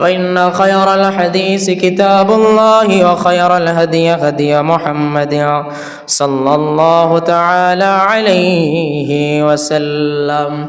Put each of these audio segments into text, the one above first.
وإن خير الحديث كتاب الله وخير الهدي هدي محمد صلى الله تعالى عليه وسلم.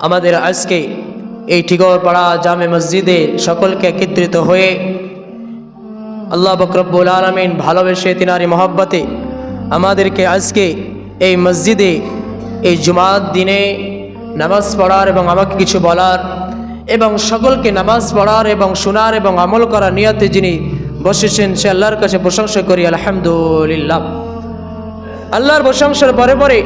আমাদের আজকে এই ঠিগরপাড়া জামে মসজিদে সকলকে একত্রিত হয়ে আল্লাহ বকরব্বুল আলমিন ভালোবেসে তিনারি মহব্বতে আমাদেরকে আজকে এই মসজিদে এই জুমার দিনে নামাজ পড়ার এবং আমাকে কিছু বলার এবং সকলকে নামাজ পড়ার এবং শোনার এবং আমল করার নিয়তে যিনি বসেছেন, সে আল্লাহর কাছে প্রশংসা করি, আলহামদুলিল্লাহ। আল্লাহর প্রশংসার পরে পরে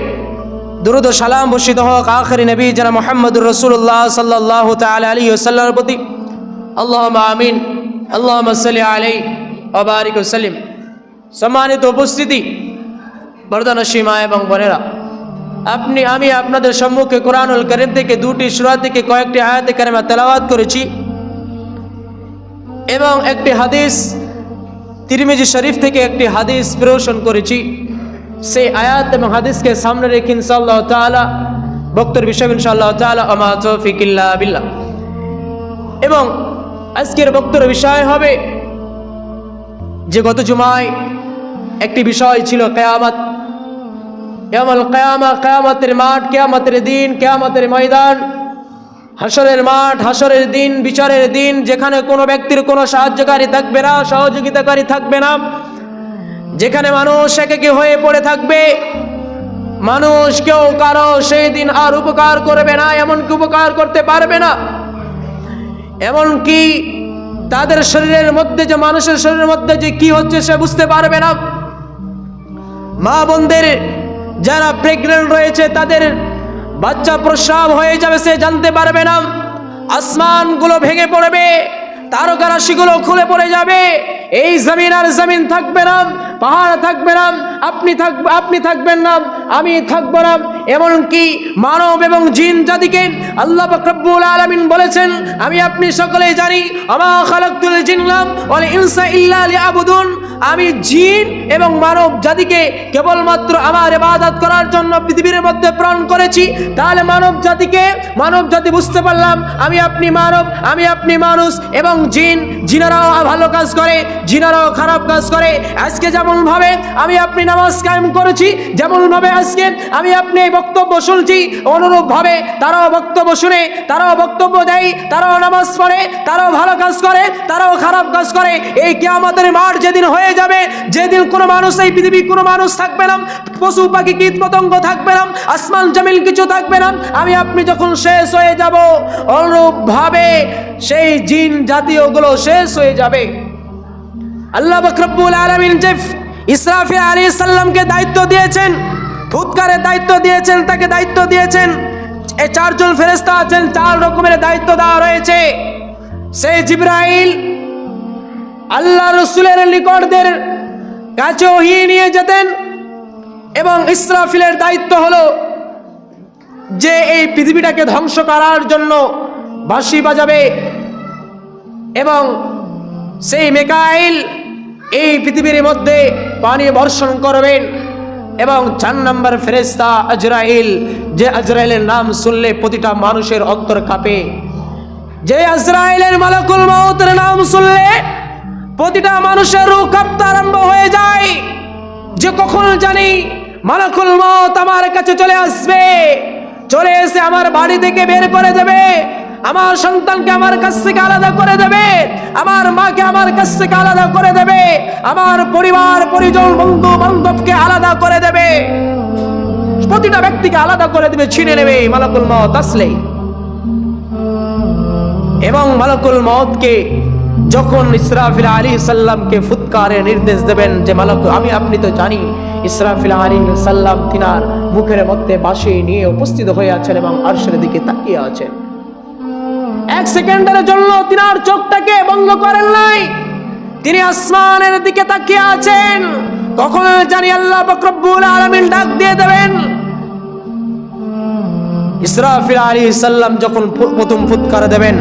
দুরুদ সালাম বর্ষিত হক। আখরি নবী জানা মোহাম্মদুর রসুল্লাহ সাল্লাহ তাল আলী সাল্লার প্রতি আল্লাহ আমিন আল্লাহ সাল্লি আলী অবারিক সালিম সম্মানিত উপস্থিতি, বরদান সীমা এবং বোনেরা, আপনি, আমি আপনাদের সম্মুখে কোরআনুল করিম থেকে দুটি সুরা থেকে কয়েকটি আয়াতে কারিমা তেলাওয়াত করেছি এবং একটি হাদিস তিরমিজি শরীফ থেকে একটি হাদিস প্রদর্শন করেছি। সেই আয়াত এবং হাদিসকে সামনে রেখে ইনশাআল্লাহ তাআলা বক্তর বিষয় ইনশাআল্লাহ তাআলা, আমা তৌফিক ইল্লা বিল্লাহ। এবং আজকের বক্তর বিষয় হবে যে গত জুমায় একটি বিষয় ছিল কেয়ামত। কেমন কেয়ামা, কেয়ামতের মাঠ, কেয়ামতের দিন, কেয়ামতের ময়দান। হাসরের মাঠ হাসরের দিন, বিচারের দিন, যেখানে কোনো ব্যক্তির কোনো সাহায্যকারী থাকবে না, সহযোগিতাকারী থাকবে না। যেখানে মানুষ একে হয়ে পড়ে থাকবে, মানুষ কেউ কারও সেই দিন আর উপকার করবে না, এমনকি উপকার করতে পারবে না। এমনকি তাদের শরীরের মধ্যে যে, মানুষের শরীরের মধ্যে যে কি হচ্ছে সে বুঝতে পারবে না। মা বোনদের যারা প্রেগনেন্ট রয়েছে, তাদের বাচ্চা প্রস্রাব হয়ে যাবে সে জানতে পারবে না। আসমানগুলো ভেঙে পড়বে তারকা রাশিগুলো খুলে পড়ে যাবে, এই জমিন আর জমিন থাকবে না। পাহাড় থাকবে না, আপনি থাকবে আপনি থাকবেন না, আমি থাকব না। এমনকি মানব এবং জিন জাতিকে আল্লাহ রব্বুল আলামিন বলেছেন, আমি আপনি সকলেই জানি, আমা খালাকতুল জিন্নাম ওয়াল ইনসা ইল্লা আবুদুন আমি জিন এবং মানব জাতিকে কেবলমাত্র আমার ইবাদত করার জন্য পৃথিবীর মধ্যে প্রাণ করেছি, তাহলে মানব জাতিকে, মানব জাতি বুঝতে পারলাম, আমি আপনি মানব, আমি আপনি মানুষ এবং জিন, জিনারাও ভালো কাজ করে, জিনারাও খারাপ কাজ করে। আজকে যেমন ভাবে আমি আপনি নামাজ কায়েম করেছি যেমন ভাবে আজকে আমি আপনি এই বক্তব্য শুনছি, অনুরূপভাবে তারাও বক্তব্য শুনে, তারাও বক্তব্য দেয়, তারাও নামাজ পড়ে, তারাও ভালো কাজ করে, তারাও খারাপ কাজ করে। এই কিয়ামতের মাঠ যেদিন হয়ে যাবে, যেদিন কোনো মানুষ এই পৃথিবীর কোনো মানুষ থাকবে না, পশু পাখি কীট পতঙ্গ থাকবে না, আসমান জামিল কিছু থাকবে না, আমি আপনি যখন শেষ হয়ে যাব, অনুরূপভাবে সেই জিন জাতীয়গুলো শেষ হয়ে যাবে। আল্লাহ বকরব্বুল আলমিন যে ইসরাফি আলী সাল্লামকে দায়িত্ব দিয়েছেন ফুৎকারের দায়িত্ব দিয়েছেন, তাকে দায়িত্ব দিয়েছেন। এ চারজন ফেরেস্তা আছেন, চার রকমের দায়িত্ব দেওয়া রয়েছে। সেই জিব্রাইল আল্লাহ রসুলের নিকটদের কাছে ওহি নিয়ে যেতেন এবং ইসরাফিলের দায়িত্ব হলো যে এই পৃথিবীটাকে ধ্বংস করার জন্য বাঁশি বাজাবে এবং সেই মেকাইল এই পৃথিবীর মধ্যে পানি বর্ষণ করবেন। এবং চার নম্বর ফেরেস্তা আজরাইল, যে আজরাইলের নাম শুনলে প্রতিটা মানুষের অন্তর কাঁপে। যে আজরাইলের মালাকুল মৌতের নাম শুনলে প্রতিটা মানুষের রূপ কাঁপতে আরম্ভ হয়ে যায়। যে কখন জানি মালাকুল মত আমার কাছে চলে আসবে, চলে এসে আমার বাড়ি থেকে বের করে দেবে। আমার সন্তানকে আমার কাছ থেকে আলাদা করে দেবে। আমার মাকে আমার কাছ থেকে আলাদা করে দেবে। আমার পরিবার, পরিজন, বন্ধু, বান্ধবকে আলাদা করে দেবে। প্রতিটা ব্যক্তিকে আলাদা করে দেবে, ছিনে নেবে। মালাকুল মত আসলেই। এবং মালাকুল মতকে যখন ইসরাফিল আলী সাল্লামকে ফুৎকারে নির্দেশ দেবেন যে, মালাক, আমি, আপনি তো জানি ইসরাফিল আলী সাল্লাম তিনার মুখের মধ্যে বাসে নিয়ে উপস্থিত হয়ে আছেন এবং আরশের দিকে তাকিয়ে আছেন। এক সেকেন্ডের জন্য তিনার চোখটাকে বন্ধ করেন নাই। তিনি আসমানের দিকে তাকিয়ে আছেন। কখন জানি আল্লাহ বকরব্বুল আলমিন ডাক দিয়ে দেবেন। ইসরাফিল আলী সাল্লাম যখন প্রথম ফুৎকার দেবেন,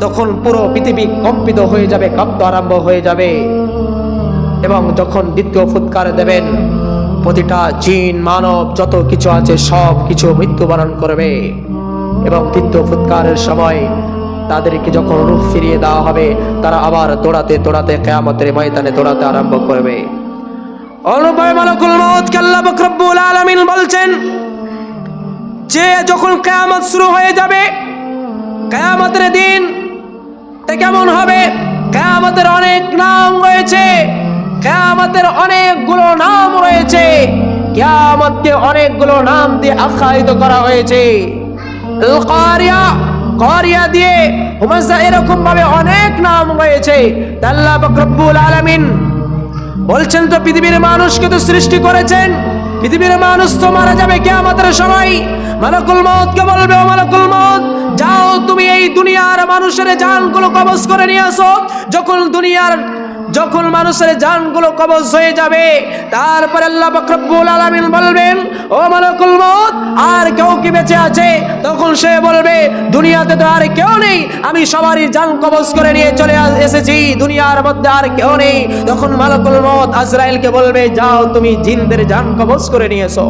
তখন পুরো পৃথিবী কম্পিত হয়ে যাবে কাঁপতে আরম্ভ হয়ে যাবে। এবং যখন দ্বিতীয় ফুৎকার দেবেন, প্রতিটা জিন, মানব যত কিছু আছে সব কিছু মৃত্যুবরণ করবে। এবং তৃতীয় ফুৎকারের সময় তাদেরকে যখন রূপ ফিরিয়ে দেওয়া হবে, তারা আবার দৌড়াতে দৌড়াতে কেয়ামতের ময়দানে দৌড়াতে আরম্ভ করবে। বলছেন, যে যখন কেয়ামত শুরু হয়ে যাবে, কেয়ামতের দিন তা কেমন হবে? কেয়ামতের অনেক নাম রয়েছে, কেয়ামতের অনেকগুলো নাম রয়েছে, কেয়ামতকে অনেকগুলো নাম দিয়ে আখ্যায়িত করা হয়েছে। কারিয়া দিয়ে অনেক নাম আলামিন বলছেন তো পৃথিবীর মানুষকে তো সৃষ্টি করেছেন। পৃথিবীর মানুষ তো মারা যাবে কে সবাই কে বলবে মত যাও তুমি এই দুনিয়ার মানুষের জানগুলো কবজ করে নিয়ে আসো। যখন দুনিয়ার যখন মানুষের জানগুলো কবজ হয়ে যাবে, তারপর আল্লাহ বকরব্বুল আলামিন বলবেন, ও মালকুল মত আর কেউ কি বেঁচে আছে? তখন সে বলবে, দুনিয়াতে তো আর কেউ নেই, আমি সবারই জান কবজ করে নিয়ে চলে এসেছি, দুনিয়ার মধ্যে আর কেউ নেই। তখন মালকুল মত আজরাইলকে বলবে, যাও, তুমি জিনদের জান কবজ করে নিয়ে এসো।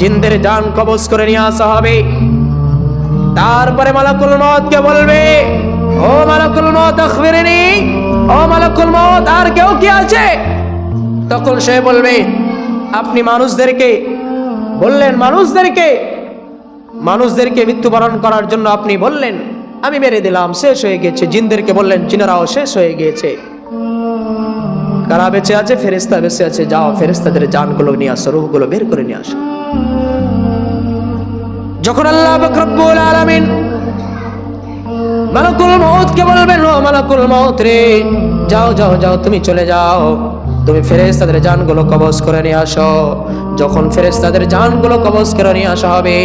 জিনদের জান কবজ করে নিয়ে আসা হবে। তারপরে মালাকুল মতকে বলবে, ও মালাকুল মত আখবিরিনি ও মত আর কেউ কি আছে? তখন সে বলবে, আপনি মানুষদেরকে বললেন, মানুষদেরকে মানুষদেরকে মৃত্যুবরণ করার জন্য আপনি বললেন, আমি মেরে দিলাম, শেষ হয়ে গেছে। জিনদেরকে বললেন, জিনেরাও শেষ হয়ে গিয়েছে কারা বেঁচে আছে? ফেরেস্তা বেঁচে আছে। যাও ফেরেস্তাদের জানগুলো নিয়ে আসো রুহগুলো বের করে নিয়ে আসো। যখন আল্লাহ বকরব্বুল আলামিন মালাকুল মউতকে বলবেন ও মালাকুল মৌত রে? যাও যাও যাও তুমি চলে যাও। তুমি ফেরেশতাদের জানগুলো কবজ করে নিয়ে আসো। যখন ফেরেশতাদের জানগুলো কবজ করে নিয়ে আসা হবে,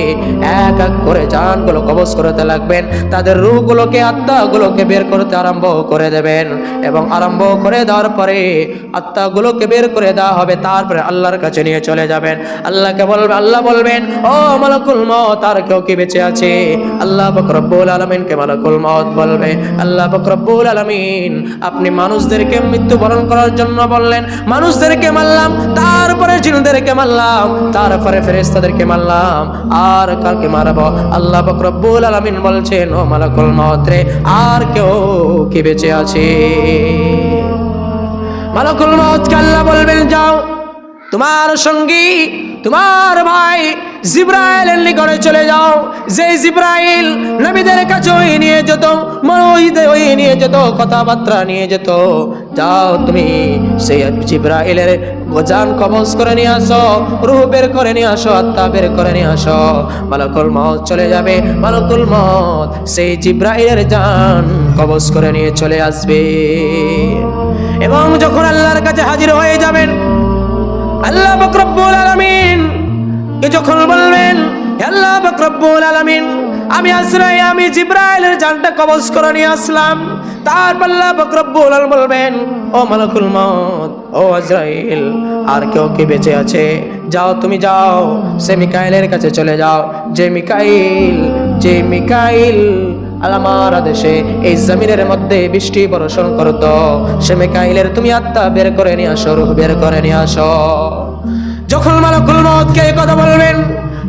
এক এক করে জানগুলো কবজ করতে লাগবেন। তাদের রূহগুলোকে, আত্মাগুলোকে বের করতে আরম্ভ করে দেবেন এবং আরম্ভ করে দেওয়ার পরে আত্মাগুলোকে বের করে দেওয়া হবে, তারপরে আল্লাহর কাছে নিয়ে চলে যাবেন। আল্লাহকে বলবে, আল্লাহ বলবেন, ও মালাকুল মত আর কেউ কি বেঁচে আছে? আল্লাহ বকরব্বুল আলমিনকে মালাকুল মত বলবে। আল্লাহ বকরব্বুল আলমিন, আপনি মানুষদেরকে মৃত্যুবরণ করার জন্য বললেন মানুষদেরকে মারলাম তারপরে জিনদেরকে মারলাম, তারপরে ফেরেস্তাদেরকে মারলাম। আর কালকে মারাব? আল্লাহ বকরব্বুল আলমিন বলছেন, ও মালাকুল মত রে আর কেউ কি বেঁচে আছে? মালাকুল মত আল্লাহ বলবেন, যাও, তোমার সঙ্গী, তোমার ভাই জিব্রাইলের নিকটে চলে যাও। যে জিব্রাইল নবীদের কাছে ওই নিয়ে যেত মনোহিদে ওই নিয়ে যেত, কথাবার্তা নিয়ে যেত। যাও তুমি, সেই জিব্রাইলের গোজান কবজ করে নিয়ে আসো, রুহ বের করে নিয়ে আসো, আত্মা বের করে নিয়ে আসো। মালাকুল মত চলে যাবে, মালাকুল মত সেই জিব্রাইলের জান কবজ করে নিয়ে চলে আসবে। এবং যখন আল্লাহর কাছে হাজির হয়ে যাবেন, আল্লাহ বকরব্বুল আলামিন যখন বলবেন আল্লাহ বকরব্বুল আলামিন, আমি আজরাই আমি জিব্রাইলের জানটা কবজ করে নিয়ে আসলাম। তারপর আল্লাহ বকরব্বুল আলামিন বলবেন, ও মালাকুল মউত, ও আজরাইল, আর কেউ কি বেঁচে আছে? যাও তুমি যাও, সে মিকাইলের কাছে চলে যাও। যে মিকাইল যে মিকাইল আমার আদেশে এই জমিনের মধ্যে বৃষ্টি বর্ষণ করতো। সে মেকাইলের তুমি আত্মা বের করে নিয়ে আসো রুহ বের করে নিয়ে আসো। যখন মালকুল মতকে কে কথা বলবেন,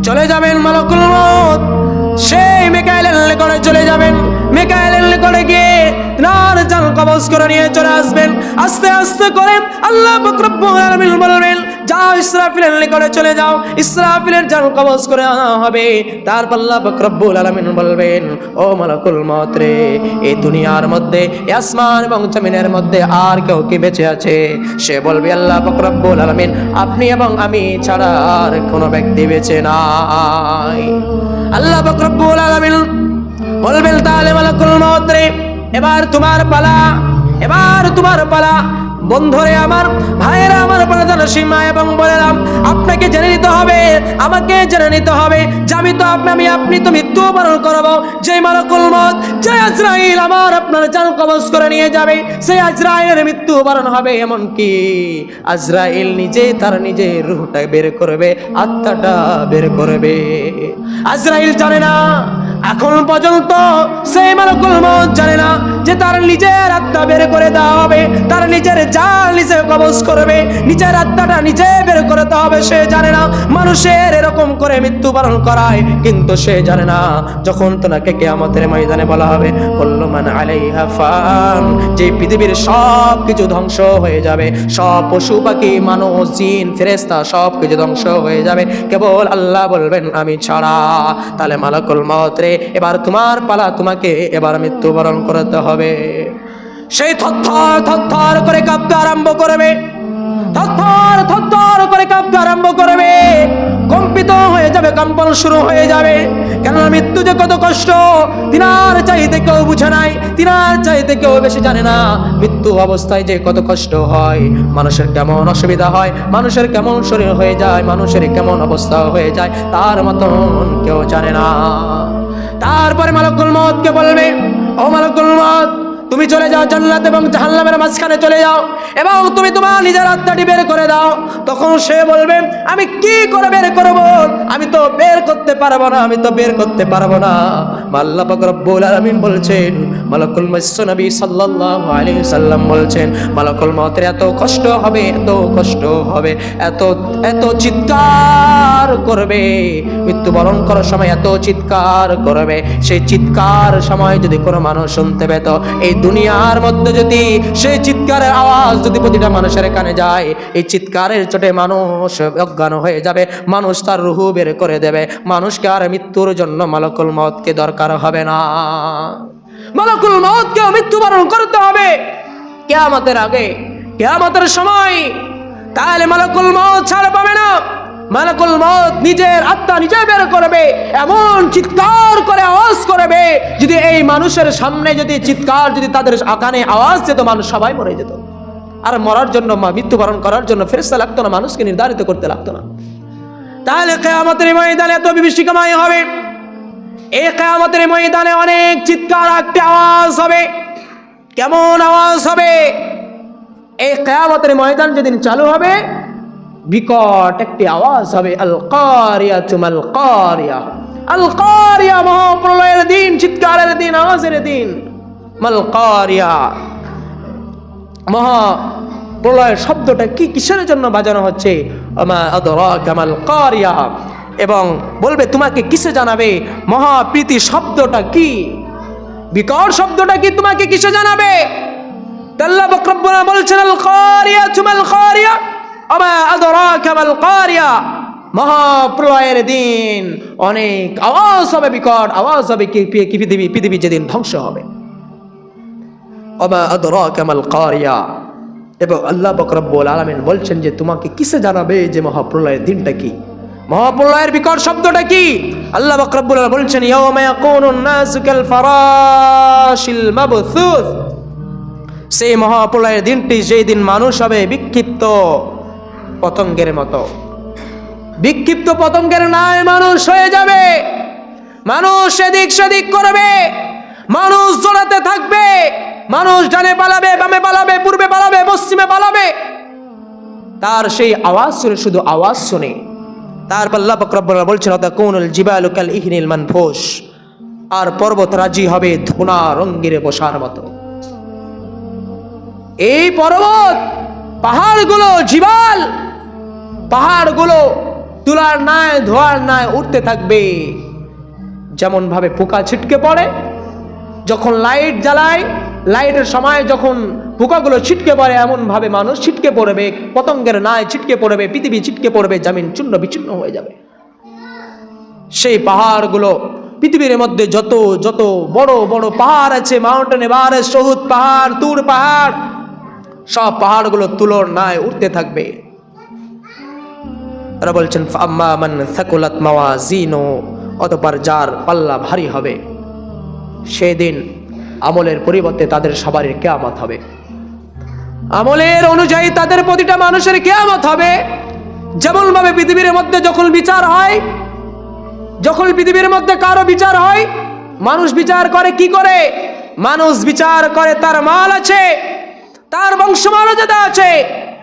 চলে যাবেন মালকুল মত সেই মেকাইলের লেকড়ে চলে যাবেন। মেকাইলের লেকড়ে গিয়ে নার জান কবজ করে নিয়ে চলে আসবেন। আস্তে আস্তে করে আল্লাহ বকরব্বুল আলামিন বলবেন যাও, ইসরাফিলের নিকটে চলে যাও, ইসরাফিলের জান কবজ করে আনা হবে। তারপর আল্লাহ বকরব্বুল আলামিন বলবেন, ও মালাকুল মত রে এই দুনিয়ার মধ্যে আসমান এবং জমিনের মধ্যে আর কেউ কি বেঁচে আছে? সে বলবে, আল্লাহ বকরব্বুল আলামিন, আপনি এবং আমি ছাড়া আর কোনো ব্যক্তি বেঁচে নাই। আল্লাহ বকরব্বুল আলামিন বলবেন, তাহলে মালাকুল মত রে, এবার তোমার পালা, এবার তোমার পালা বন্ধুরে আমার, ভাইয়েরা আমার প্রধান সীমা এবং বলেলাম আপনাকে জেনে নিতে হবে, আমাকে জেনে নিতে হবে, যাবি তো আপনি, আমি আপনি তো মৃত্যু বরণ করব। যে মালকুল মত যে আজরাইল আমার আপনার জান কবজ করে নিয়ে যাবে, সেই আজরাইলের মৃত্যু বরণ হবে এমন কি আজরাইল নিজে তার নিজে রুহটা বের করবে, আত্মাটা বের করবে। আজরাইল জানে না, এখন পর্যন্ত সেই মালকুল মত জানে না যে তার নিজের আত্মা বের করে দেওয়া হবে, তার নিজের জাল নিজে কবজ করবে, নিজের আত্মাটা নিজে বের করতে হবে, সে জানে না মানুষের এরকম করে মৃত্যুবরণ করায়, কিন্তু সে জানে না যখন তোনাকে কেয়ামতের ময়দানে বলা হবে কল্লমান আলাইহা ফান যে পৃথিবীর সব কিছু ধ্বংস হয়ে যাবে, সব পশু পাখি, মানুষ, জিন ফেরেস্তা সব কিছু ধ্বংস হয়ে যাবে। কেবল আল্লাহ বলবেন, আমি ছাড়া তাহলে মালাকুল মত রে, এবার তোমার পালা তোমাকে এবার মৃত্যুবরণ করতে হবে। সেই থরথর থর করে কাঁপতে আরম্ভ করবে। থরথর থরথর করে কাঁপতে আরম্ভ করবে। কম্পিত হয়ে যাবে, কম্পন শুরু হয়ে যাবে। কেননা মৃত্যু যে কত কষ্ট, তিনার চাইতে কেউ বুঝে নাই, তিনার চাইতে কেউ বেশি জানে না। মৃত্যু অবস্থায় যে কত কষ্ট হয়, মানুষের কেমন অসুবিধা হয়, মানুষের কেমন শরীর হয়ে যায়, মানুষের কেমন অবস্থা হয়ে যায়, তার মতন কেউ জানে না। তারপরে মালকুল মতকে বলবে ও মালকুল তুমি চলে যাও জান্নাত এবং জাহান্নামের মাঝখানে চলে যাও এবং তুমি তোমার নিজের আত্মাটি বের করে দাও। তখন সে বলবে, আমি কি করে বের করব? আমি তো বের করতে পারব না, আমি তো বের করতে পারব না। আল্লাহ পাক রব্বুল আলামিন বলছেন, মালাকুল মাসস নবী সাল্লাল্লাহু আলাইহি সাল্লাম বলছেন, মালাকুল মউতের এত কষ্ট হবে, এত কষ্ট হবে, এত এত চিৎকার করবে। মৃত্যুবরণ করার সময় এত চিৎকার করবে। সেই চিৎকার সময় যদি কোনো মানুষ শুনতে পেত, এই দুনিয়ার মধ্যে যদি সেই চিৎকারের আওয়াজ যদি প্রতিটা মানুষের কানে যায়, এই চিৎকারের চোটে মানুষ অজ্ঞান হয়ে যাবে, মানুষ তার রুহু বের করে দেবে, মানুষকে আর মৃত্যুর জন্য মালকুল মতকে দরকার হবে না। মালকুল মতকেও মৃত্যুবরণ করতে হবে কেয়ামতের আগে, কেয়ামতের সময়। তাহলে মালকুল মত ছাড় পাবে না। মালাকুল মত নিজের আত্মা নিজে বের করবে, এমন চিৎকার করে আওয়াজ করবে, যদি এই মানুষের সামনে যদি চিৎকার, যদি তাদের আকানে আওয়াজ যেত, মানুষ সবাই মরে যেত। আর মরার জন্য মৃত্যুবরণ করার জন্য ফেরেস্তা লাগতো না, মানুষকে নির্ধারিত করতে লাগতো না। তাহলে কেয়ামতের ময়দানে এত বিভীষিকাময় হবে। এই কেয়ামতের ময়দানে অনেক চিৎকার একটি আওয়াজ হবে। কেমন আওয়াজ হবে? এই কেয়ামতের ময়দান যেদিন চালু হবে বিকট একটি আওয়াজ হবে আল কারিয়া তুমাল কারিয়া। আল কারিয়া মহাপ্রলয়ের দিন, চিৎকারের দিন, আওয়াজের দিন। মাল কারিয়া মহা প্রলয়ের শব্দটা কি কিসের জন্য বাজানো হচ্ছে? কারিয়া এবং বলবে, তোমাকে কিসে জানাবে? মহাপ্রীতি শব্দটা কি? বিকট শব্দটা কি তোমাকে কিসে জানাবে? আল্লাহ বকরব্বনা বলছেন আল কারিয়া তুমাল কারিয়া। মহাপ্রলয়ের দিন। অনেক আওয়াজ হবে বিকট, আওয়াজ হবে কি পৃথিবী পৃথিবী যেদিন ধ্বংস হবে। কারিয়া। এবং আল্লাহ বকরব্বুল আলামিন বলছেন যে, তোমাকে কিসে জানাবে যে মহাপ্রলয়ের দিনটা কি? মহাপ্রলয়ের বিকট শব্দটা কি? আল্লাহ বকরব্বুল বলছেন সেই মহাপ্রলয়ের দিনটি যেই দিন মানুষ হবে বিক্ষিপ্ত। পতঙ্গের মতো। বিক্ষিপ্ত পতঙ্গের নাই মানুষ হয়ে যাবে। মানুষ এদিক সেদিক করবে। মানুষ জোড়াতে থাকবে। মানুষ ডানে পালাবে, বামে পালাবে, পূর্বে পালাবে, পশ্চিমে পালাবে। তার সেই আওয়াজ শুনে, শুধু আওয়াজ শুনে তারপর আল্লাহ বকরব্বুল বলছেন অতা কোনুল জিবালু কাল ইহনিল মানফুস। আর পর্বত রাজি হবে ধুনা রঙ্গিরে বসার মতো। এই পর্বত, পাহাড়গুলো, জিবাল পাহাড়গুলো তুলার নাই ধোয়ার নাই উঠতে থাকবে। যেমন ভাবে পোকা ছিটকে পড়ে, যখন লাইট জ্বালায়, লাইটের সময় যখন পোকাগুলো ছিটকে পড়ে, এমন ভাবে মানুষ ছিটকে পড়বে, পতঙ্গের নাই ছিটকে পড়বে, পৃথিবী ছিটকে পড়বে, জামিন চূর্ণ বিচ্ছিন্ন হয়ে যাবে। সেই পাহাড়গুলো, পৃথিবীর মধ্যে যত যত বড় বড় পাহাড় আছে মাউন্টেন এভারেস্ট সহুদ পাহাড়, তুর পাহাড়, সব পাহাড়গুলো তুলোর নাই উঠতে থাকবে। তারা বলছেন আম্মা মান সাকুলাত মাওয়াজিনো অতপর যার পাল্লা ভারী হবে, সেদিন আমলের পরিবর্তে তাদের সবারই কেয়ামত হবে। আমলের অনুযায়ী তাদের প্রতিটা মানুষের কেয়ামত হবে। যেমন ভাবে পৃথিবীর মধ্যে যখন বিচার হয়, যখন পৃথিবীর মধ্যে কারও বিচার হয়, মানুষ বিচার করে কি করে? মানুষ বিচার করে তার মাল আছে, তার বংশমর্যাদা আছে।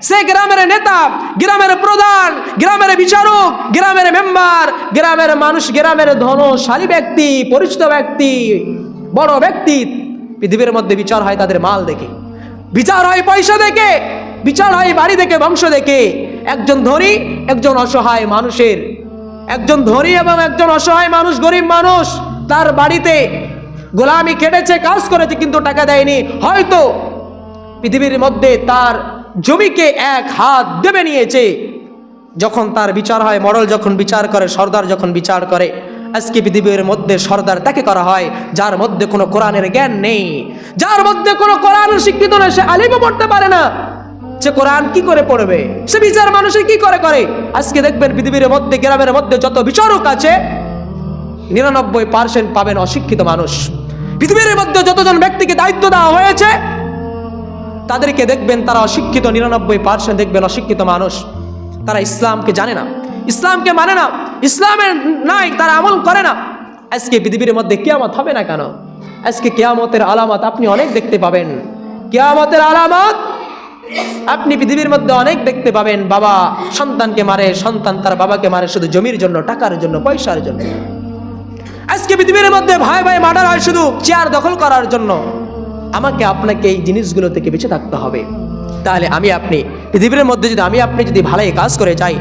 সে গ্রামের নেতা, গ্রামের প্রধান, গ্রামের বিচারক, গ্রামের মেম্বার, গ্রামের মানুষ, গ্রামের ধনশালী ব্যক্তি, পরিচিত ব্যক্তি, বড় ব্যক্তি, পৃথিবীর মধ্যে বিচার হয় তাদের মাল দেখে। বিচার হয় পয়সা দেখে, বিচার হয় বাড়ি দেখে, বংশ দেখে। একজন ধনী, একজন অসহায় মানুষের। একজন ধনী এবং একজন অসহায় মানুষ, গরিব মানুষ, তার বাড়িতে গোলামি খেটেছে, কাজ করেছে, কিন্তু টাকা দেয়নি। হয়তো পৃথিবীর মধ্যে তার জমিকে এক হাত দেবে নিয়েছে। যখন তার বিচার হয় মডল যখন বিচার করে, সর্দার যখন বিচার করে, আজকে পৃথিবীর মধ্যে সর্দার তাকে করা হয়, যার মধ্যে কোনো কোরআনের জ্ঞান নেই। যার মধ্যে কোনো কোরআন শিক্ষিত নয় সে আলিমও পড়তে পারে না। সে কোরআন কি করে পড়বে? সে বিচার মানুষের কি করে করে? আজকে দেখবেন পৃথিবীর মধ্যে, গ্রামের মধ্যে যত বিচারক আছে, নিরানব্বই পার্সেন্ট পাবেন অশিক্ষিত মানুষ। পৃথিবীর মধ্যে যতজন ব্যক্তিকে দায়িত্ব দেওয়া হয়েছে তাদেরকে দেখবেন তারা অশিক্ষিত, নিরানব্বই পার্সেন্ট দেখবেন অশিক্ষিত মানুষ। তারা ইসলামকে জানে না। ইসলামকে মানে না। ইসলামের নাই, তারা আমল করে না। আজকে পৃথিবীর মধ্যে কেয়ামত হবে না কেন? আজকে কেয়ামতের আলামত আপনি অনেক দেখতে পাবেন। কেয়ামতের আলামত আপনি পৃথিবীর মধ্যে অনেক দেখতে পাবেন। বাবা সন্তানকে মারে, সন্তান তার বাবাকে মারে শুধু জমির জন্য, টাকার জন্য, পয়সার জন্য। আজকে পৃথিবীর মধ্যে ভাই ভাই মার্ডার হয় শুধু চেয়ার দখল করার জন্য। আমাকে আপনাকে এই জিনিসগুলো থেকে বেঁচে থাকতে হবে। তাহলে আমি আপনি, পৃথিবীর মধ্যে যদি আমি আপনি যদি ভালোই কাজ করে যাই,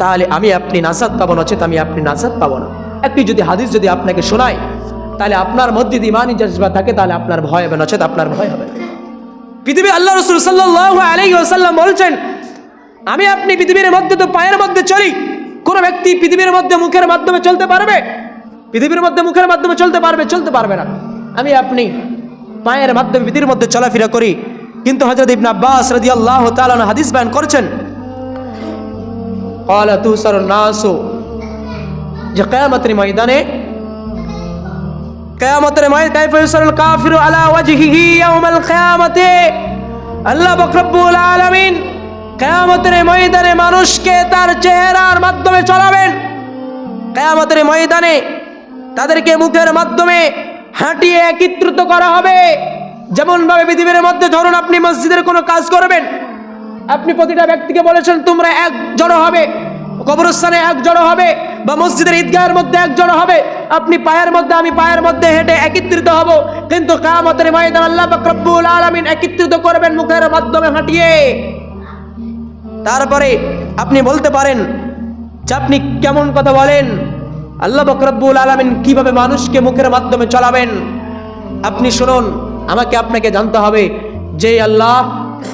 তাহলে আমি আপনি নাজাদ পাবো নচেত আমি আপনি নাজাদ পাবো না। একটি যদি হাদিস যদি আপনাকে শোনায়, তাহলে আপনার মধ্যে যদি ইমানি জজবা থাকে, তাহলে আপনার ভয় হবে নচেত আপনার ভয় হবে। পৃথিবী আল্লাহ রসুল ওয়াসাল্লাম বলছেন, আমি আপনি পৃথিবীর মধ্যে তো পায়ের মধ্যে চলি, কোনো ব্যক্তি পৃথিবীর মধ্যে মুখের মাধ্যমে চলতে পারবে? পৃথিবীর মধ্যে মুখের মাধ্যমে চলতে পারবে চলতে পারবে না। আমি আপনি মায়ের মাধ্যমে বিধির মধ্যে চলাফেরা করি। কিন্তু হজরত ইবন আব্বাস রাজি আল্লাহ তালন হাদিস ব্যান করছেন মানুষকে তার চেহারার মাধ্যমে চলাবেন। কেয়ামতের ময়দানে তাদেরকে মুখের মাধ্যমে হাঁটিয়ে একত্রিত করা হবে। যেমন ভাবে পৃথিবীর মধ্যে ধরুন আপনি মসজিদের কোনো কাজ করবেন। আপনি প্রতিটা ব্যক্তিকে বলেছেন, তোমরা এক জড়ো হবে। কবরস্থানে এক জড়ো হবে বা মসজিদের ঈদগাহের মধ্যে এক জড়ো হবে। আপনি পায়ের মধ্যে, আমি পায়ের মধ্যে হেঁটে একত্রিত হব। কিন্তু কামতের ময়দান আল্লাহ পাক রব্বুল আলামিন একত্রিত করবেন মুখের মাধ্যমে হাঁটিয়ে। তারপরে আপনি বলতে পারেন যে আপনি কেমন কথা বলেন? আল্লাহ বকরব্বুল আলমিন কীভাবে মানুষকে মুখের মাধ্যমে চলাবেন? আপনি শুনুন, আমাকে আপনাকে জানতে হবে যে আল্লাহ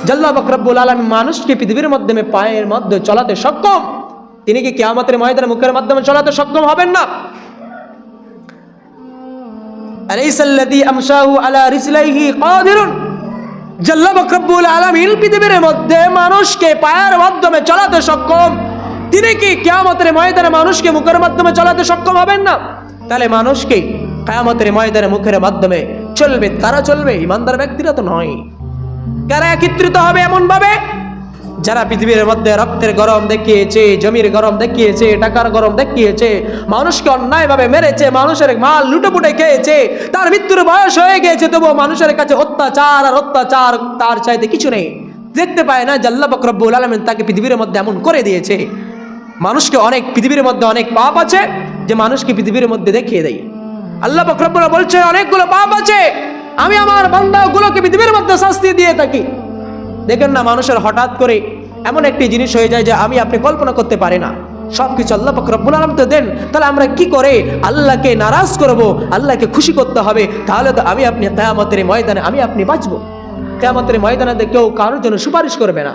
জাল্লাহ বকরব্বুল আলম মানুষকে পৃথিবীর মাধ্যমে পায়ের মধ্যে চলাতে সক্ষম, তিনি কি কেয়ামতের ময়দানে মুখের মাধ্যমে চলাতে সক্ষম হবেন না? পৃথিবীর মধ্যে মানুষকে পায়ের মাধ্যমে চলাতে সক্ষম তিনি কি কিয়ামতের ময়দানে মানুষকে মুখের মাধ্যমে চলাতে সক্ষম হবেন না? তাহলে মানুষকে কিয়ামতের ময়দানে মুখের মাধ্যমে চলবে? তারা চলবে? ইমানদার ব্যক্তিরা তো নয়। কারা একত্রিত হবে এমন ভাবে যারা পৃথিবীর মধ্যে রক্তের গরম দেখিয়েছে, জমির গরম দেখিয়েছে, টাকার গরম দেখিয়েছে, মানুষকে অন্যায়ভাবে মেরেছে, মানুষের মাল লুটেপুটে খেয়েছে, তার মৃত্যুর বয়স হয়ে গিয়েছে, তবুও মানুষের কাছে অত্যাচার আর অত্যাচার তার চাইতে কিছু নেই। দেখতে পায় না জাল্লা বকরব্বুল আলমিন তাকে পৃথিবীর মধ্যে এমন করে দিয়েছে। মানুষকে অনেক পৃথিবীর মধ্যে অনেক পাপ আছে যে মানুষকে পৃথিবীর মধ্যে দেখিয়ে দেয় আল্লাহ বকরব্বুল বলছে অনেকগুলো পাপ আছে। আমি আমার বান্দাগুলোকে পৃথিবীর মধ্যে শাস্তি দিয়ে থাকি। দেখেন না, মানুষের হঠাৎ করে এমন একটি জিনিস হয়ে যায় যে আমি আপনি কল্পনা করতে পারি না। সব কিছু আল্লাহ রব্বুল আলম তো দেন। তাহলে আমরা কি করে আল্লাহকে নারাজ করব, আল্লাহকে খুশি করতে হবে? তাহলে তো আমি আপনি কেয়ামতের এই ময়দানে, আমি আপনি বাঁচবো। কেয়ামতের ময়দানে কেউ কারোর জন্য সুপারিশ করবে না।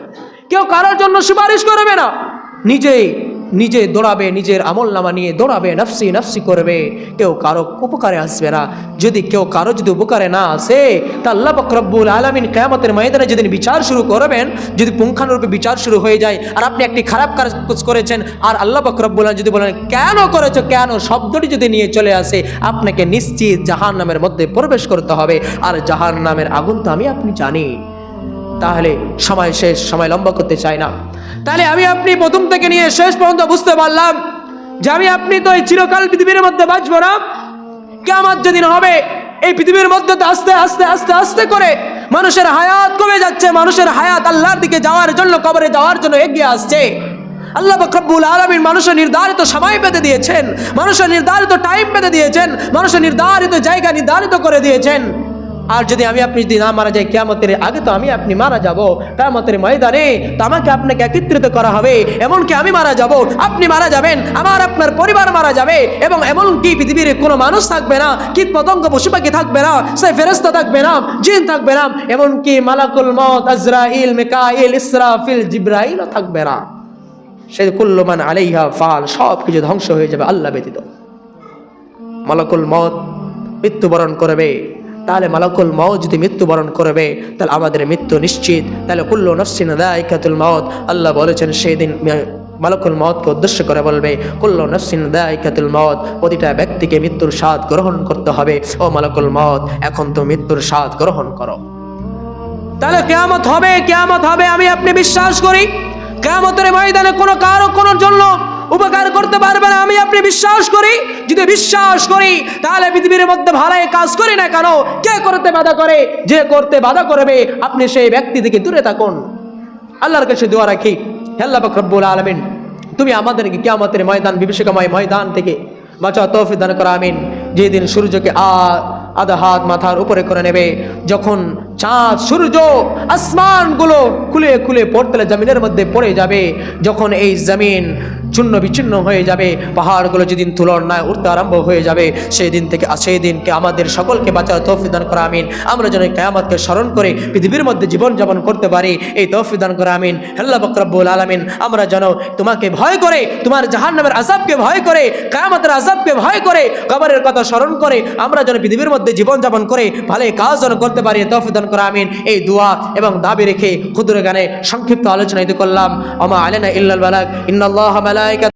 কেউ কারোর জন্য সুপারিশ করবে না। নিজেই, নিজে দৌড়াবে, নিজের আমল নামা নিয়ে দৌড়াবে, নফসি নফসি করবে। কেউ কারও উপকারে আসবে না। যদি কেউ কারও যদি উপকারে না আসে, তা আল্লাহ বকরব্বুল আলমিন কেয়ামতের ময়দানে যেদিন বিচার শুরু করবেন, যদি পুঙ্খানুরূপে বিচার শুরু হয়ে যায়, আর আপনি একটি খারাপ কাজ করেছেন, আর আল্লাহ বকরব্বুল আলম যদি বলেন, কেন করেছ, কেন? শব্দটি যদি নিয়ে চলে আসে, আপনাকে নিশ্চিত জাহান নামের মধ্যে প্রবেশ করতে হবে। আর জাহান নামের আগুন তো আমি, আপনি জানি। তাহলে সময় শেষ, সময় লম্বা করতে চাই না। তাহলে আমি আপনি প্রথম থেকে নিয়ে শেষ পর্যন্ত বুঝতে পারলাম যে আমি আপনি তো এই চিরকাল পৃথিবীর মধ্যে বাঁচবো না। কেমন যেদিন হবে, এই পৃথিবীর মধ্যে তো আস্তে আস্তে আস্তে আস্তে করে মানুষের হায়াত কমে যাচ্ছে। মানুষের হায়াত আল্লাহর দিকে যাওয়ার জন্য, কবরে যাওয়ার জন্য এগিয়ে আসছে। আল্লাহ বকরবুল আলমিন মানুষের নির্ধারিত সময় পেতে দিয়েছেন। মানুষের নির্ধারিত টাইম পেতে দিয়েছেন। মানুষের নির্ধারিত জায়গা নির্ধারিত করে দিয়েছেন। আর যদি আমি আপনি যদি না মারা যাই, কেয়ামতের আগে তো আমি আপনি মারা যাব। কেয়ামতের ময়দানে তো আমাকে আপনাকে একত্রিত করা হবে। এমনকি আমি মারা যাব। আপনি মারা যাবেন, আমার আপনার পরিবার মারা যাবে এবং এমনকি পৃথিবীর কোনো মানুষ থাকবে না কীট পতঙ্গ পশু পাখি থাকবে না, সে ফেরস্তা থাকবে না, জিন থাকবে না, এমনকি মালাকুল মত আজরাইল, মেকাইল, ইসরাফিল, জিব্রাইলও থাকবে না। সে কুল্লমান আলাইহা ফাল সব কিছু ধ্বংস হয়ে যাবে, আল্লাহ ব্যতীত। মালাকুল মত মৃত্যুবরণ করবে। তাহলে মালাকুল মত যদি মৃত্যুবরণ করবে, তাহলে আমাদের মৃত্যু নিশ্চিত। তাহলে কুল্লু নফসিন দায়িকাতুল মত আল্লাহ বলেছেন সেই দিন মালাকুল মতকে উদ্দেশ্য করে বলবে, কুল্লু নফসিন দায়িকাতুল মত প্রতিটা ব্যক্তিকে মৃত্যুর স্বাদ গ্রহণ করতে হবে। ও মালাকুল মত এখন তো মৃত্যুর স্বাদ গ্রহণ করো। তাহলে কেয়ামত হবে কেয়ামত হবে, আমি আপনি বিশ্বাস করি, কেয়ামতের ময়দানে কোনো কারও, কোনো জন্য উপকার করতে পারবে না, আমি আপনি বিশ্বাস করি। যদি বিশ্বাস করি, তাহলে পৃথিবীর মধ্যে ভালাই কাজ করি না কেন? কে করতে বাধা করে? যে করতে বাধা করবে, আপনি সেই ব্যক্তি থেকে দূরে থাকুন। আল্লাহর কাছে দোয়া রাখি আল্লাহ বকরব্বুল আলমিন, তুমি আমাদেরকে কেয়ামতের ময়দান, বিভীষিকাময় ময়দান থেকে বাঁচা তৌফিক দান করা, আমিন। যেদিন সূর্যকে আ, আধা হাত মাথার উপরে করে নেবে, যখন চাঁদ, সূর্য, আসমানগুলো খুলে খুলে পড়তলে জমিনের মধ্যে পড়ে যাবে, যখন এই জমিন চূর্ণ বিচ্ছিন্ন হয়ে যাবে। পাহাড়গুলো যেদিন তুলনায় উঠতে আরম্ভ হয়ে যাবে সেই দিন থেকে সেই দিনকে আমাদের সকলকে বাঁচার তৌফিক দান করা, আমিন। আমরা যেন কেয়ামতকে স্মরণ করে পৃথিবীর মধ্যে জীবন যাপন করতে পারি, এই তৌফিক দান করা, আমিন। হেল্লা বকরব্বুল আলমিন। আমরা যেন তোমাকে ভয় করে, তোমার জাহান্নামের আজাবকে ভয় করে, কেয়ামতের আজাবকে ভয় করে, কবরের কথা স্মরণ করে, আমরা যেন পৃথিবীর মধ্যে জীবন যাপন করে ভালো কাজ যেন করতে পারি তৌফিক দান করা, আমিন। এই দোয়া এবং দাবি রেখে ক্ষুদ্র গানে সংক্ষিপ্ত আলোচনা করলাম। আমা আলেনা ইল্লাল বালাক ইন্নাল্লাহ like a